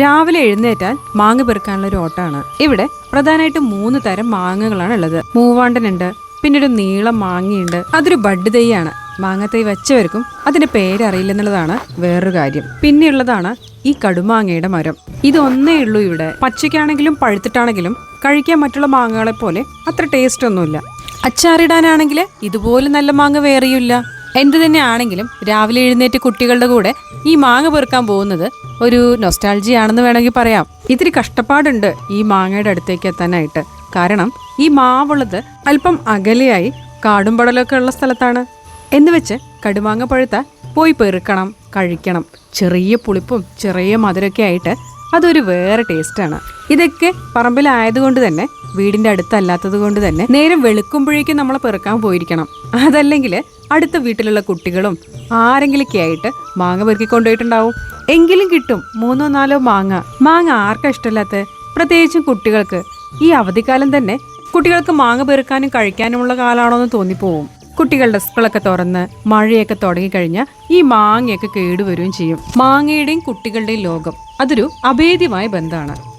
രാവിലെ എഴുന്നേറ്റാൽ മാങ്ങ പെറുക്കാനുള്ള ഒരു ഓട്ടമാണ്. ഇവിടെ പ്രധാനമായിട്ടും മൂന്ന് തരം മാങ്ങകളാണ് ഉള്ളത്. മൂവാണ്ടനുണ്ട് പിന്നെ ഒരു നീളം മാങ്ങയുണ്ട്. അതൊരു ബഡ് തൈയാണ്. തൈ വെച്ചവർക്കും അതിന്റെ പേരറിയില്ലെന്നുള്ളതാണ് വേറൊരു കാര്യം. പിന്നെയുള്ളതാണ് ഈ കടുമാങ്ങയുടെ മരം. ഇതൊന്നേ ഉള്ളൂ ഇവിടെ. പച്ചയ്ക്കാണെങ്കിലും പഴുത്തിട്ടാണെങ്കിലും കഴിക്കാൻ മറ്റുള്ള മാങ്ങകളെ പോലെ അത്ര ടേസ്റ്റ് ഒന്നുമില്ല. അച്ചാറിടാനാണെങ്കിൽ ഇതുപോലെ നല്ല മാങ്ങ വേറെയില്ല എന്ത് തന്നെ ആണെങ്കിലും രാവിലെ എഴുന്നേറ്റ് കുട്ടികളുടെ കൂടെ ഈ മാങ്ങ പെറുക്കാൻ പോകുന്നത് ഒരു നൊസ്റ്റാൾജി ആണെന്ന് വേണമെങ്കിൽ പറയാം. ഇത്തിരി കഷ്ടപ്പാടുണ്ട് ഈ മാങ്ങയുടെ അടുത്തേക്ക് എത്താനായിട്ട്. കാരണം ഈ മാവുള്ളത് അല്പം അകലെയായി കാടും പടലൊക്കെ ഉള്ള സ്ഥലത്താണ്. എന്ന് വെച്ച് കടുമാങ്ങ പഴുത്ത പോയി പെറുക്കണം കഴിക്കണം. ചെറിയ പുളിപ്പും ചെറിയ മധുരമൊക്കെ ആയിട്ട് അതൊരു വേറെ ടേസ്റ്റാണ് ഇതൊക്കെ പറമ്പിലായതുകൊണ്ട് തന്നെ വീടിന്റെ അടുത്തല്ലാത്തത് കൊണ്ട് തന്നെ നേരം വെളുക്കുമ്പോഴേക്കും നമ്മൾ പെറുക്കാൻ പോയിരിക്കണം. അതല്ലെങ്കിൽ അടുത്ത വീട്ടിലുള്ള കുട്ടികളും ആരെങ്കിലൊക്കെ ആയിട്ട് മാങ്ങ പെറുക്കി കൊണ്ടുപോയിട്ടുണ്ടാവും. എങ്കിലും കിട്ടും മൂന്നോ നാലോ മാങ്ങ. മാങ്ങ ആർക്കാ ഇഷ്ടമല്ലാത്ത? പ്രത്യേകിച്ചും കുട്ടികൾക്ക്. ഈ അവധിക്കാലം തന്നെ കുട്ടികൾക്ക് മാങ്ങ പെറുക്കാനും കഴിക്കാനുമുള്ള കാലാണോ എന്ന് തോന്നിപ്പോവും. കുട്ടികളുടെ സ്കൂളൊക്കെ തുറന്ന് മഴയൊക്കെ തുടങ്ങിക്കഴിഞ്ഞാൽ ഈ മാങ്ങയൊക്കെ കേടുവരുകയും ചെയ്യും. മാങ്ങയുടെയും കുട്ടികളുടെയും ലോകം അതൊരു അഭേദ്യമായ ബന്ധമാണ്.